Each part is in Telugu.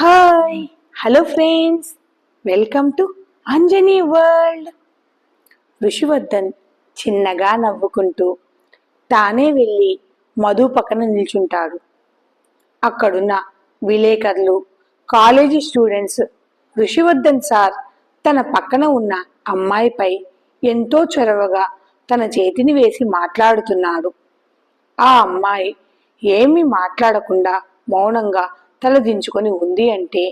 Hi hello friends welcome to Anjani world Rishivardhan చిన్నగా నవ్వుకుంటూ తానే వెళ్ళి మధు పక్కన నిల్చుంటాడు. అక్కడున్న విలేకరులు కాలేజీ స్టూడెంట్స్ ఋషివర్ధన్ సార్ తన పక్కన ఉన్న అమ్మాయిపై ఎంతో చొరవగా తన చేతిని వేసి మాట్లాడుతున్నాడు. ఆ అమ్మాయి ఏమీ మాట్లాడకుండా మౌనంగా తలదించుకొని ఉంది అంటే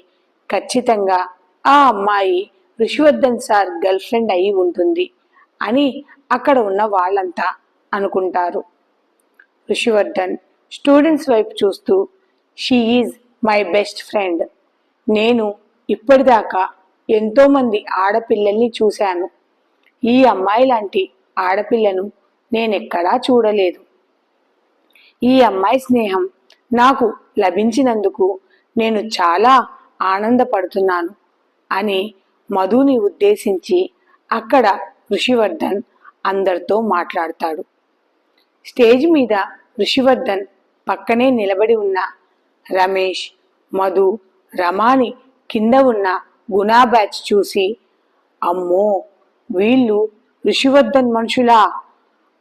ఖచ్చితంగా ఆ అమ్మాయి ఋషివర్ధన్ సార్ గర్ల్ ఫ్రెండ్ అయి ఉంటుంది అని అక్కడ ఉన్న వాళ్ళంతా అనుకుంటారు. ఋషివర్ధన్ స్టూడెంట్స్ వైపు చూస్తూ she is my best friend. నేను ఇప్పటిదాకా ఎంతోమంది ఆడపిల్లల్ని చూశాను. ఈ అమ్మాయి లాంటి ఆడపిల్లను నేనెక్కడా చూడలేదు. ఈ అమ్మాయి స్నేహం నాకు లభించినందుకు నేను చాలా ఆనందపడుతున్నాను అని మధుని ఉద్దేశించి అక్కడ ఋషివర్ధన్ అందరితో మాట్లాడతాడు. స్టేజ్ మీద ఋషివర్ధన్ పక్కనే నిలబడి ఉన్న రమేష్ మధు రమాని కింద ఉన్న గుణా బ్యాచ్ చూసి అమ్మో వీళ్ళు ఋషివర్ధన్ మనుషులా?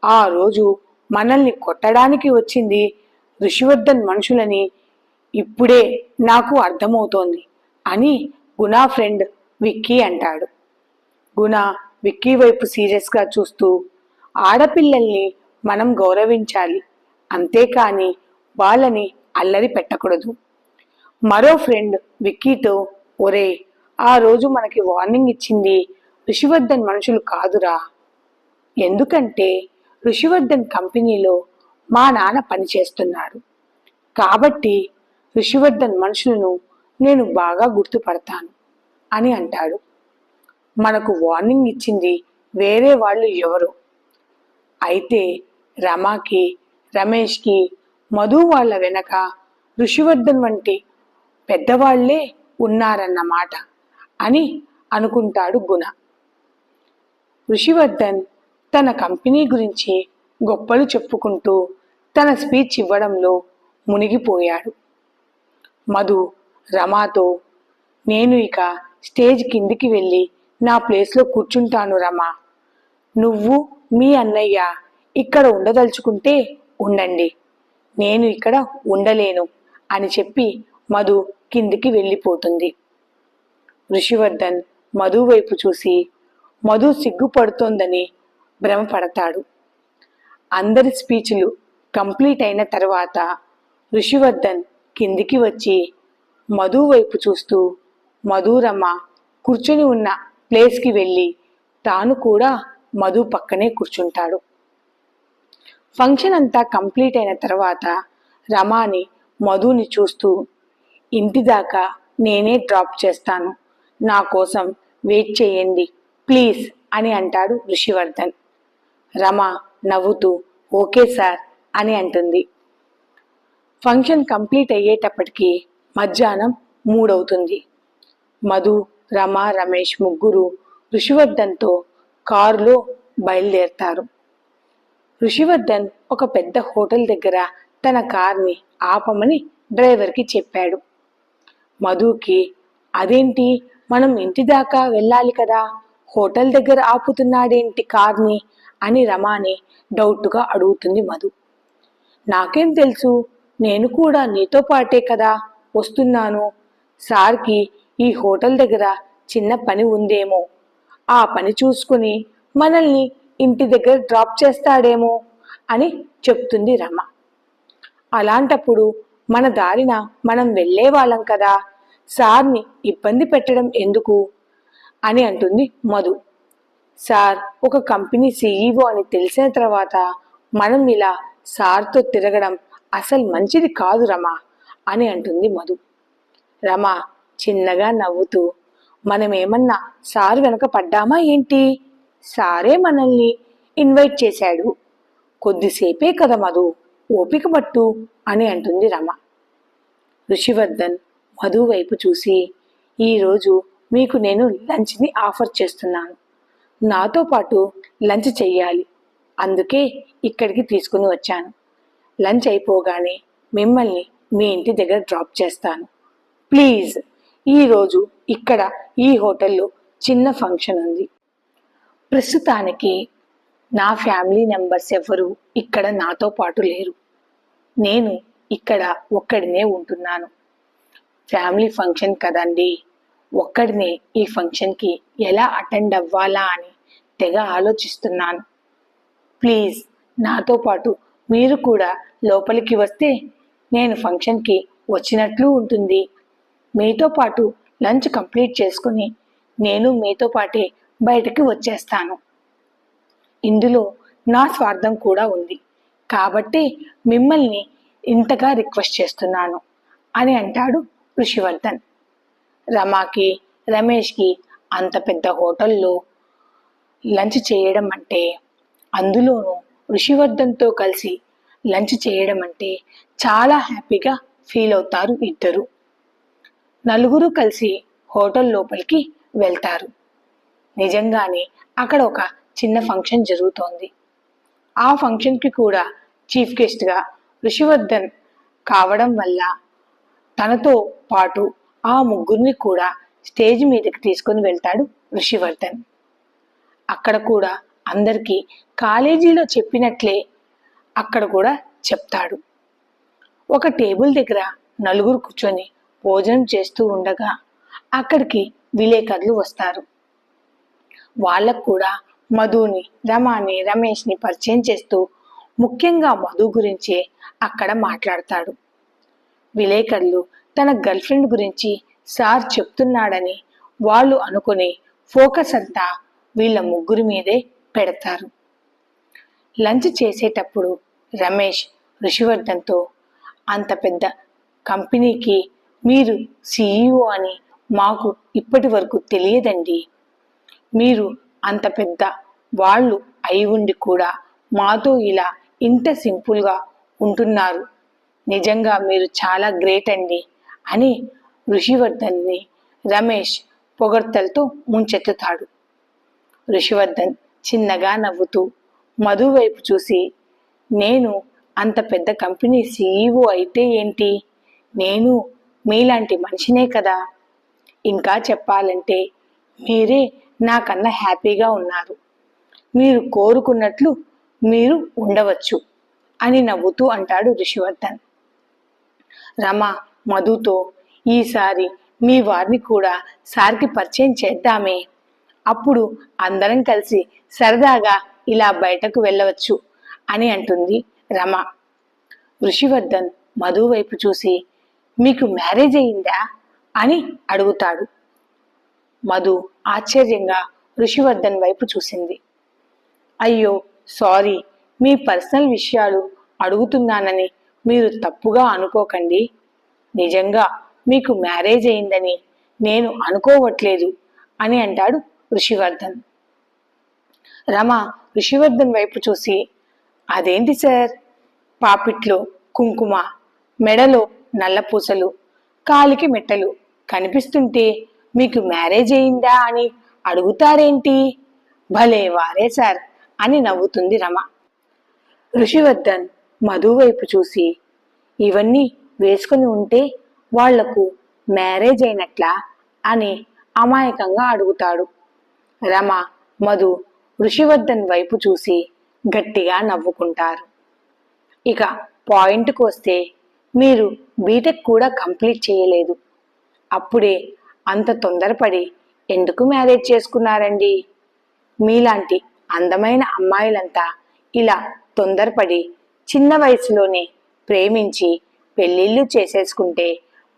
ఆ రోజు మనల్ని కొట్టడానికి వచ్చింది ఋషివర్ధన్ మనుషులని ఇప్పుడే నాకు అర్థమవుతోంది అని గుణా ఫ్రెండ్ విక్కీ అంటాడు. గుణ విక్కీ వైపు సీరియస్గా చూస్తూ ఆడపిల్లల్ని మనం గౌరవించాలి అంతేకాని వాళ్ళని అల్లరి పెట్టకూడదు. మరో ఫ్రెండ్ విక్కీతో ఒరే ఆ రోజు మనకి వార్నింగ్ ఇచ్చింది ఋషివర్ధన్ మనుషులు కాదురా. ఎందుకంటే ఋషివర్ధన్ కంపెనీలో మా నాన్న పనిచేస్తున్నాడు కాబట్టి ఋషివర్ధన్ మనుషులను నేను బాగా గుర్తుపడతాను అని అంటాడు. మనకు వార్నింగ్ ఇచ్చింది వేరే వాళ్ళు ఎవరు? అయితే రమాకి రమేష్కి మధు వాళ్ళ వెనక ఋషివర్ధన్ వంటి పెద్దవాళ్ళే ఉన్నారన్నమాట అని అనుకుంటాడు గుణ. ఋషివర్ధన్ తన కంపెనీ గురించి గొప్పలు చెప్పుకుంటూ తన స్పీచ్ ఇవ్వడంలో మునిగిపోయాడు. మధు రమాతో నేను ఇక స్టేజ్ కిందికి వెళ్ళి నా ప్లేస్లో కూర్చుంటాను రమా. నువ్వు మీ అన్నయ్య ఇక్కడ ఉండదలుచుకుంటే ఉండండి. నేను ఇక్కడ ఉండలేను అని చెప్పి మధు కిందికి వెళ్ళిపోతుంది. ఋషివర్ధన్ మధు వైపు చూసి మధు సిగ్గుపడుతోందని భ్రమపడతాడు. అందరి స్పీచ్లు కంప్లీట్ అయిన తర్వాత ఋషివర్ధన్ కిందికి వచ్చి మధు వైపు చూస్తూ మధురమ్మ కూర్చొని ఉన్న ప్లేస్కి వెళ్ళి తాను కూడా మధు పక్కనే కూర్చుంటాడు. ఫంక్షన్ అంతా కంప్లీట్ అయిన తర్వాత రమాని మధుని చూస్తూ ఇంటి దాకా నేనే డ్రాప్ చేస్తాను. నా కోసం వెయిట్ చేయండి ప్లీజ్ అని అంటాడు ఋషివర్ధన్. రమ నవ్వుతూ ఓకే సార్ అని అంటుంది. ఫంక్షన్ కంప్లీట్ అయ్యేటప్పటికి మధ్యాహ్నం మూడవుతుంది. మధు రమ రమేష్ ముగ్గురు ఋషివర్ధన్తో కారులో బయలుదేరతారు. ఋషివర్ధన్ ఒక పెద్ద హోటల్ దగ్గర తన కార్ని ఆపమని డ్రైవర్కి చెప్పాడు. మధుకి అదేంటి? మనం ఇంటి దాకా వెళ్ళాలి కదా? హోటల్ దగ్గర ఆపుతున్నాడేంటి కార్ని? అని రమాని డౌట్గా అడుగుతుంది మధు. నాకేం తెలుసు? నేను కూడా నీతో పాటే కదా వస్తున్నాను. సార్కి ఈ హోటల్ దగ్గర చిన్న పని ఉందేమో. ఆ పని చూసుకుని మనల్ని ఇంటి దగ్గర డ్రాప్ చేస్తాడేమో అని చెప్తుంది రమ. అలాంటప్పుడు మన దారిన మనం వెళ్ళే వాళ్ళం కదా. సార్ని ఇబ్బంది పెట్టడం ఎందుకు? అని అంటుంది మధు. సార్ ఒక కంపెనీ సీఈఓ అని తెలిసిన తర్వాత మనం ఇలా సార్తో తిరగడం అసలు మంచిది కాదు రమా అని అంటుంది మధు. రమ చిన్నగా నవ్వుతూ మనం ఏమన్నా సార్ వెనక పడ్డామా ఏంటి? సారే మనల్ని ఇన్వైట్ చేశాడు. కొద్దిసేపే కదా మధు ఓపిక పట్టు అని అంటుంది రమ. ఋషివర్ధన్ మధు వైపు చూసి ఈరోజు మీకు నేను లంచ్ని ఆఫర్ చేస్తున్నాను. నాతో పాటు లంచ్ చెయ్యాలి. అందుకే ఇక్కడికి తీసుకుని వచ్చాను. లంచ్ అయిపోగానే మిమ్మల్ని మీ ఇంటి దగ్గర డ్రాప్ చేస్తాను. ప్లీజ్ ఈరోజు ఇక్కడ ఈ హోటల్లో చిన్న ఫంక్షన్ ఉంది. ప్రస్తుతానికి నా ఫ్యామిలీ మెంబర్స్ ఎవరు ఇక్కడ నాతో పాటు లేరు. నేను ఇక్కడ ఒక్కడినే ఉంటున్నాను. ఫ్యామిలీ ఫంక్షన్ కదండి ఒక్కడినే ఈ ఫంక్షన్కి ఎలా అటెండ్ అవ్వాలా అని తెగ ఆలోచిస్తున్నాను. ప్లీజ్ నాతో పాటు మీరు కూడా లోపలికి వస్తే నేను ఫంక్షన్కి వచ్చినట్లు ఉంటుంది. మీతో పాటు లంచ్ కంప్లీట్ చేసుకుని నేను మీతో పాటే బయటకి వచ్చేస్తాను. ఇందులో నా స్వార్థం కూడా ఉంది. కాబట్టి మిమ్మల్ని ఇంతగా రిక్వెస్ట్ చేస్తున్నాను అని అంటాడు ఋషివర్ధన్. రమాకి రమేష్కి అంత పెద్ద హోటల్లో లంచ్ చేయడం అంటే అందులోనూ ఋషివర్ధన్తో కలిసి లంచ్ చేయడం అంటే చాలా హ్యాపీగా ఫీల్ అవుతారు ఇద్దరు. నలుగురు కలిసి హోటల్ లోపలికి వెళ్తారు. నిజంగానే అక్కడ ఒక చిన్న ఫంక్షన్ జరుగుతోంది. ఆ ఫంక్షన్కి కూడా చీఫ్ గెస్ట్గా ఋషివర్ధన్ కావడం వల్ల తనతో పాటు ఆ ముగ్గురిని కూడా స్టేజ్ మీదకి తీసుకొని వెళ్తాడు ఋషివర్ధన్. అక్కడ కూడా అందరికీ కాలేజీలో చెప్పినట్లే అక్కడ కూడా చెప్తాడు. ఒక టేబుల్ దగ్గర నలుగురు కూర్చొని భోజనం చేస్తూ ఉండగా అక్కడికి విలేకరులు వస్తారు. వాళ్ళకు కూడా మధుని రమాని రమేష్ని పరిచయం చేస్తూ ముఖ్యంగా మధు గురించే అక్కడ మాట్లాడతాడు. విలేకరులు తన గర్ల్ ఫ్రెండ్ గురించి సార్ చెప్తున్నాడని వాళ్ళు అనుకుని ఫోకస్ అంతా వీళ్ళ ముగ్గురి మీదే పెడతారు. లంచ్ చేసేటప్పుడు రమేష్ ఋషివర్ధన్తో అంత పెద్ద కంపెనీకి మీరు సీఈఓ అని మాకు ఇప్పటి వరకు తెలియదండి. మీరు అంత పెద్ద వాళ్ళు అయి ఉండి కూడా మాతో ఇలా ఇంత సింపుల్గా ఉంటున్నారు. నిజంగా మీరు చాలా గ్రేట్ అండి అని ఋషివర్ధన్ని రమేష్ పొగడ్తలతో ముంచెత్తుతాడు. ఋషివర్ధన్ చిన్నగా నవ్వుతూ మధు వైపు చూసి నేను అంత పెద్ద కంపెనీ సీఈఓ అయితే ఏంటి? నేను మీలాంటి మనిషినే కదా? ఇంకా చెప్పాలంటే మీరే నాకన్నా హ్యాపీగా ఉన్నారు. మీరు కోరుకున్నట్లు మీరు ఉండవచ్చు అని నవ్వుతూ అంటాడు ఋషివర్ధన్ రమ మధుతో ఈసారి మీ వారిని కూడా సార్కి పరిచయం చేద్దామే. అప్పుడు అందరం కలిసి సరదాగా ఇలా బయటకు వెళ్ళవచ్చు అని అంటుంది రమ. ఋషివర్ధన్ మధు వైపు చూసి మీకు మ్యారేజ్ అయిందా? అని అడుగుతాడు. మధు ఆశ్చర్యంగా ఋషివర్ధన్ వైపు చూసింది. అయ్యో సారీ. మీ పర్సనల్ విషయాలు అడుగుతున్నానని మీరు తప్పుగా అనుకోకండి. నిజంగా మీకు మ్యారేజ్ అయిందని నేను అనుకోవట్లేదు అని అంటాడు ఋషివర్ధన్. రమ ఋషివర్ధన్ వైపు చూసి అదేంటి సార్? పాపిట్లో కుంకుమ మెడలో నల్లపూసలు కాలికి మెట్టలు కనిపిస్తుంటే మీకు మ్యారేజ్ అయిందా అని అడుగుతారేంటి? భలే వారే సార్ అని నవ్వుతుంది రమ. ఋషివర్ధన్ మధు వైపు చూసి ఇవన్నీ వేసుకుని ఉంటే వాళ్ళకు మ్యారేజ్ అయినట్లా? అని అమాయకంగా అడుగుతాడు. రమ మధు ఋషివర్ధన్ వైపు చూసి గట్టిగా నవ్వుకుంటారు. ఇక పాయింట్కి వస్తే మీరు బీటెక్ కూడా కంప్లీట్ చేయలేదు. అప్పుడే అంత తొందరపడి ఎందుకు మ్యారేజ్ చేసుకున్నారండి? మీలాంటి అందమైన అమ్మాయిలంతా ఇలా తొందరపడి చిన్న వయసులోనే ప్రేమించి పెళ్ళిళ్ళు చేసేసుకుంటే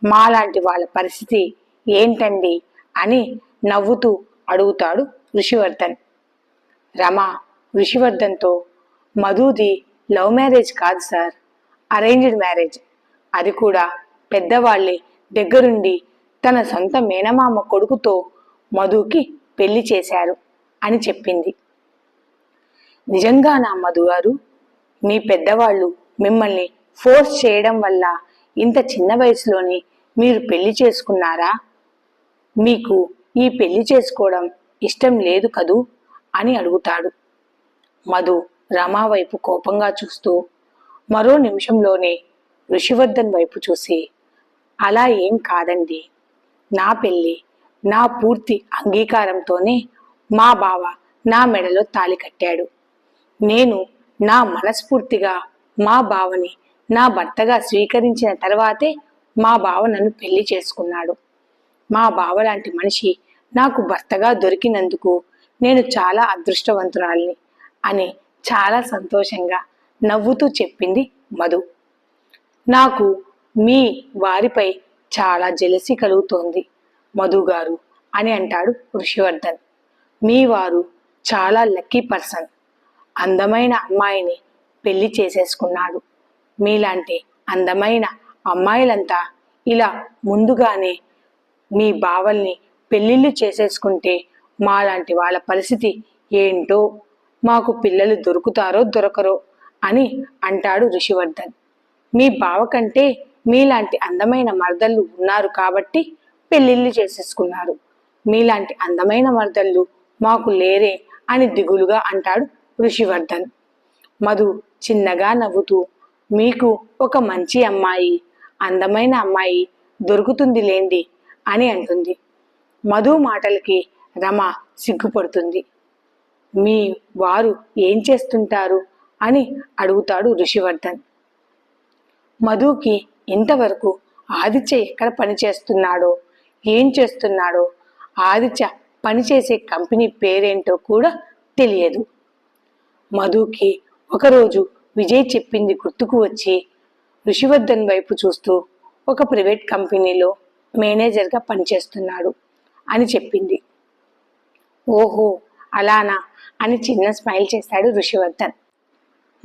మాలాంటి వాళ్ళ పరిస్థితి ఏంటండి అని నవ్వుతూ అడుగుతాడు ఋషివర్ధన్. రమ ఋషివర్ధన్తో మధుది లవ్ మ్యారేజ్ కాదు సార్ అరేంజ్డ్ మ్యారేజ్. అది కూడా పెద్దవాళ్ళే దగ్గరుండి తన సొంత మేనమామ కొడుకుతో మధుకి పెళ్ళి చేశారు అని చెప్పింది. నిజంగా నా మధు గారు మీ పెద్దవాళ్ళు మిమ్మల్ని ఫోర్స్ చేయడం వల్ల ఇంత చిన్న వయసులోనే మీరు పెళ్ళి చేసుకున్నారా? మీకు ఈ పెళ్ళి చేసుకోవడం ఇష్టం లేదు కదూ? అని అడుగుతాడు. మధు రమా వైపు కోపంగా చూస్తూ మరో నిమిషంలోనే ఋషివర్ధన్ వైపు చూసి అలా ఏం కాదండి. నా పెళ్ళి నా పూర్తి అంగీకారంతోనే మా బావ నా మెడలో తాళి కట్టాడు. నేను నా మనస్ఫూర్తిగా మా బావని నా భర్తగా స్వీకరించిన తర్వాతే మా బావ నన్ను పెళ్ళి చేసుకున్నాడు. మా బావ లాంటి మనిషి నాకు భర్తగా దొరికినందుకు నేను చాలా అదృష్టవంతురాలిని అని చాలా సంతోషంగా నవ్వుతూ చెప్పింది మధు. నాకు మీ వారిపై చాలా జలసి కలుగుతోంది మధు గారు అని అంటాడు ఋషివర్ధన్. మీ వారు చాలా లక్కీ పర్సన్. అందమైన అమ్మాయిని పెళ్ళి చేసేసుకున్నాడు. మీలాంటి అందమైన అమ్మాయిలంతా ఇలా ముందుగానే మీ బావల్ని పెళ్ళిళ్ళు చేసేసుకుంటే మాలాంటి వాళ్ళ పరిస్థితి ఏంటో? మాకు పిల్లలు దొరుకుతారో దొరకరో అని అంటాడు ఋషివర్ధన్. మీ బావ కంటే మీలాంటి అందమైన మరదళ్ళు ఉన్నారు కాబట్టి పెళ్ళిళ్ళు చేసేసుకున్నారు. మీలాంటి అందమైన మరదళ్ళు మాకు లేరే అని దిగులుగా అంటాడు ఋషివర్ధన్. మధు చిన్నగా నవ్వుతూ మీకు ఒక మంచి అమ్మాయి అందమైన అమ్మాయి దొరుకుతుంది లేండి. అని అంటుంది. మధు మాటలకి రమ సిగ్గుపడుతుంది. మీ వారు ఏం చేస్తుంటారు? అని అడుగుతాడు ఋషివర్ధన్. మధుకి ఇంతవరకు ఆదిత్య ఎక్కడ పని చేస్తున్నాడో ఏం చేస్తున్నాడో ఆదిత్య పనిచేసే కంపెనీ పేరేంటో కూడా తెలియదు. మధుకి ఒకరోజు విజయ్ చెప్పింది గుర్తుకు వచ్చి ఋషివర్ధన్ వైపు చూస్తూ ఒక ప్రైవేట్ కంపెనీలో మేనేజర్గా పనిచేస్తున్నాడు అని చెప్పింది. ఓహో అలానా? అని చిన్న స్మైల్ చేశాడు ఋషివర్ధన్.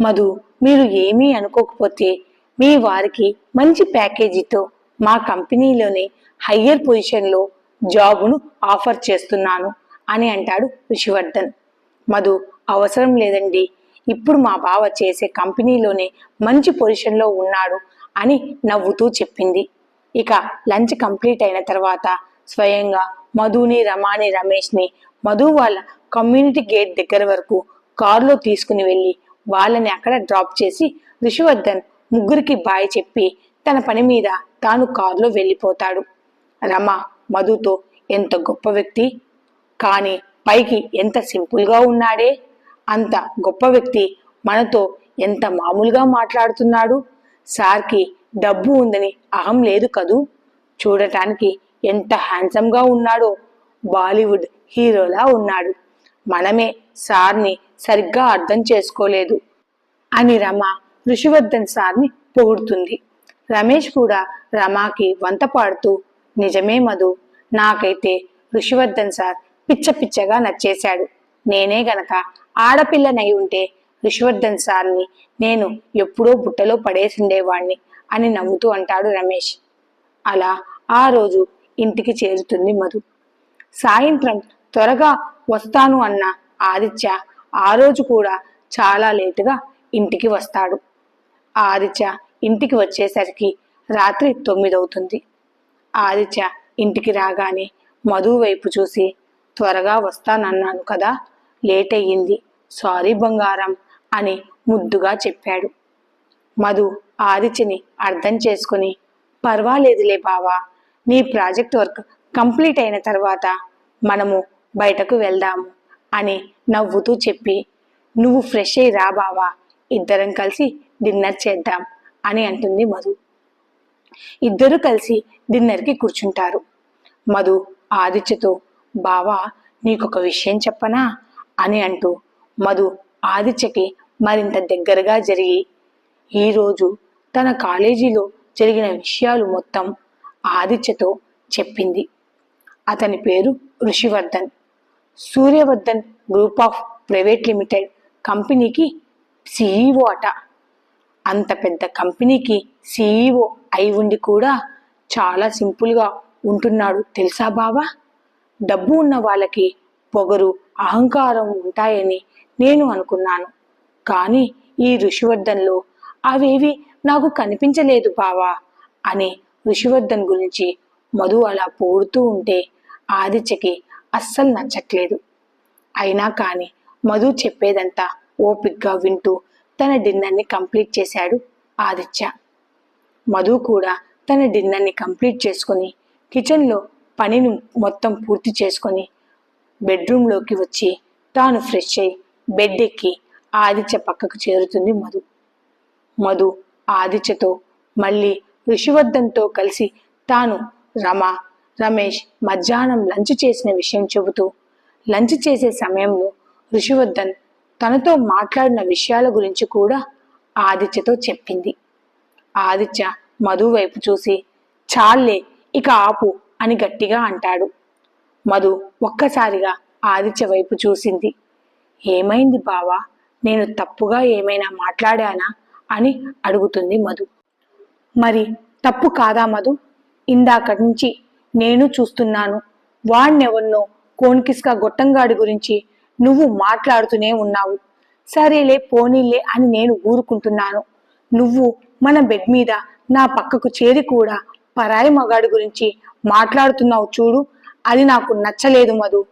మధు మీరు ఏమీ అనుకోకపోతే మీ వారికి మంచి ప్యాకేజీతో మా కంపెనీలోనే హయ్యర్ పొజిషన్లో జాబును ఆఫర్ చేస్తున్నాను అని అంటాడు ఋషివర్ధన్. మధు అవసరం లేదండి. ఇప్పుడు మా బావ చేసే కంపెనీలోనే మంచి పొజిషన్లో ఉన్నాడు అని నవ్వుతూ చెప్పింది. ఇక లంచ్ కంప్లీట్ అయిన తర్వాత స్వయంగా మధుని రమాని రమేష్ని మధు వాళ్ళ కమ్యూనిటీ గేట్ దగ్గర వరకు కారులో తీసుకుని వెళ్ళి వాళ్ళని అక్కడ డ్రాప్ చేసి ఋషివర్ధన్ ముగ్గురికి బాయ్ చెప్పి తన పని మీద తాను కారులో వెళ్ళిపోతాడు. రమ మధుతో ఎంత గొప్ప వ్యక్తి? కానీ పైకి ఎంత సింపుల్గా ఉన్నాడే? అంత గొప్ప వ్యక్తి మనతో ఎంత మామూలుగా మాట్లాడుతున్నాడు? సార్కి డబ్బు ఉందని అహం లేదు కదూ? చూడటానికి ఎంత హ్యాండ్సమ్గా ఉన్నాడో. బాలీవుడ్ హీరోలా ఉన్నాడు. మనమే సార్ని సరిగ్గా అర్థం చేసుకోలేదు. అని రమ ఋషివర్ధన్ సార్ని పొగుడుతుంది. రమేష్ కూడా రమాకి వంత పాడుతూ నిజమే మధు నాకైతే ఋషివర్ధన్ సార్ పిచ్చ పిచ్చగా నచ్చేశాడు. నేనే గనక ఆడపిల్లనై ఉంటే ఋషివర్ధన్ సార్ని నేను ఎప్పుడో బుట్టలో పడేసిండేవాణ్ణి. అని నవ్వుతూ అంటాడు రమేష్. అలా ఆ రోజు ఇంటికి చేరుతుంది మధు. సాయంత్రం త్వరగా వస్తాను అన్న ఆదిత్య ఆ రోజు కూడా చాలా లేటుగా ఇంటికి వస్తాడు. ఆదిత్య ఇంటికి వచ్చేసరికి రాత్రి తొమ్మిదవుతుంది. ఆదిత్య ఇంటికి రాగానే మధు వైపు చూసి త్వరగా వస్తానన్నాను కదా లేట్ అయ్యింది సారీ బంగారం అని ముద్దుగా చెప్పాడు. మధు ఆదిత్యని అర్థం చేసుకుని పర్వాలేదులే బావా నీ ప్రాజెక్ట్ వర్క్ కంప్లీట్ అయిన తర్వాత మనము బయటకు వెళ్దాము అని నవ్వుతూ చెప్పి నువ్వు ఫ్రెష్ అయి రా బావా ఇద్దరం కలిసి డిన్నర్ చేద్దాం అని అంటుంది మధు. ఇద్దరు కలిసి డిన్నర్కి కూర్చుంటారు. మధు ఆదిత్యతో బావా నీకొక విషయం చెప్పనా? అని అంటూ మధు ఆదిత్యకి మరింత దగ్గరగా జరిగి ఈరోజు తన కాలేజీలో జరిగిన విషయాలు మొత్తం ఆదిత్యతో చెప్పింది. అతని పేరు Rishivardhan. Suryavardhan group of private limited కంపెనీకి సీఈఓ అట. అంత పెద్ద కంపెనీకి సీఈఓ అయి ఉండి కూడా చాలా సింపుల్గా ఉంటున్నాడు తెలుసా బావా? డబ్బు ఉన్న వాళ్ళకి పొగరు అహంకారం ఉంటాయని నేను అనుకున్నాను. కానీ ఈ ఋషివర్ధన్లో అవేవి నాకు కనిపించలేదు బావా అని ఋషివర్ధన్ గురించి మధు అలా పోడుతూ ఉంటే ఆదిత్యకి అస్సలు నచ్చట్లేదు. అయినా కానీ మధు చెప్పేదంతా ఓపిగ్గా వింటూ తన డిన్నర్ని కంప్లీట్ చేశాడు ఆదిత్య. మధు కూడా తన డిన్నర్ని కంప్లీట్ చేసుకుని కిచెన్లో పనిని మొత్తం పూర్తి చేసుకొని బెడ్రూమ్లోకి వచ్చి తాను ఫ్రెష్ అయి బెడ్ ఎక్కి ఆదిత్య పక్కకు చేరుతుంది మధు. మధు ఆదిత్యతో మళ్ళీ ఋషివర్ధన్తో కలిసి తాను రమ రమేష్ మధ్యాహ్నం లంచ్ చేసిన విషయం చెబుతూ లంచ్ చేసే సమయంలో ఋషివర్ధన్ తనతో మాట్లాడిన విషయాల గురించి కూడా ఆదిత్యతో చెప్పింది. ఆదిత్య మధు వైపు చూసి చాలే ఇక ఆపు అని గట్టిగా అంటాడు. మధు ఒక్కసారిగా ఆదిత్య వైపు చూసింది. ఏమైంది బావా? నేను తప్పుగా ఏమైనా మాట్లాడానా? అని అడుగుతుంది మధు. మరి తప్పు కాదా మధు? ఇందాక నుంచి నేను చూస్తున్నాను. వాణ్ణెవన్నో కోన్కిస్కా గొట్టంగాడి గురించి నువ్వు మాట్లాడుతూనే ఉన్నావు. సరేలే పోనీలే అని నేను ఊరుకుంటున్నాను. నువ్వు మన బెడ్ మీద నా పక్కకు చేరి కూడా పరాయి మగాడి గురించి మాట్లాడుతున్నావు చూడు. అది నాకు నచ్చలేదు మధు.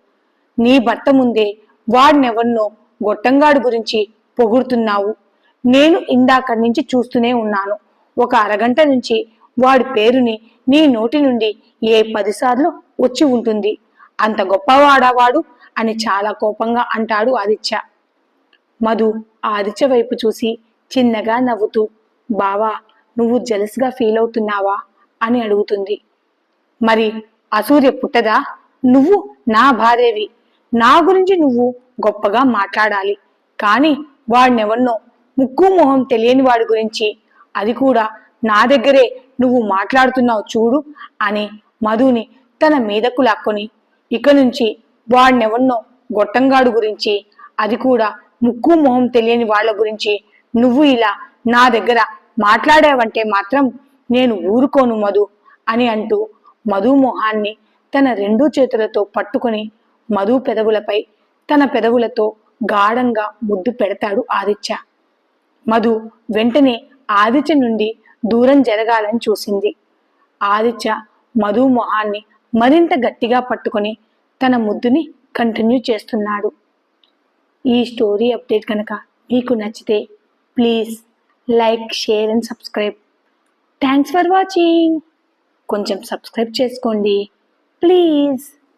నీ భర్త ముందే వాడినెవన్నో గొట్టంగాడి గురించి పొగుడుతున్నావు. నేను ఇందాక నుంచి చూస్తూనే ఉన్నాను. ఒక అరగంట నుంచి వాడి పేరుని నీ నోటి నుండి ఏ పదిసార్లు వచ్చి ఉంటుంది. అంత గొప్పవాడావాడు అని చాలా కోపంగా అంటాడు ఆదిత్య. మధు ఆదిత్య వైపు చూసి చిన్నగా నవ్వుతూ బావా నువ్వు జలస్గా ఫీల్ అవుతున్నావా? అని అడుగుతుంది. మరి అసూర్య పుట్టదా? నువ్వు నా భార్యవి. నా గురించి నువ్వు గొప్పగా మాట్లాడాలి. కానీ వాడినెవన్నో ముక్కు మొహం తెలియని వాడి గురించి. అది కూడా నా దగ్గరే నువ్వు మాట్లాడుతున్నావు చూడు అని మధుని తన మీదకు లాక్కొని ఇక నుంచి వాడినెవన్నో గొట్టంగాడు గురించి అది కూడా ముక్కు మొహం తెలియని వాళ్ళ గురించి నువ్వు ఇలా నా దగ్గర మాట్లాడావంటే మాత్రం నేను ఊరుకోను మధు అని అంటూ మధు మొహాన్ని తన రెండు చేతులతో పట్టుకొని మధు పెదవులపై తన పెదవులతో గాఢంగా ముద్దు పెడతాడు ఆదిత్య. మధు వెంటనే ఆదిత్య నుండి దూరం జరగాలని చూసింది. ఆదిత్య మధు మొహాన్ని మరింత గట్టిగా పట్టుకొని తన ముద్దుని కంటిన్యూ చేస్తున్నాడు. ఈ స్టోరీ అప్డేట్ కనుక మీకు నచ్చితే please like share and subscribe. Thanks for watching. కొంచెం సబ్స్క్రైబ్ చేసుకోండి. ప్లీజ్.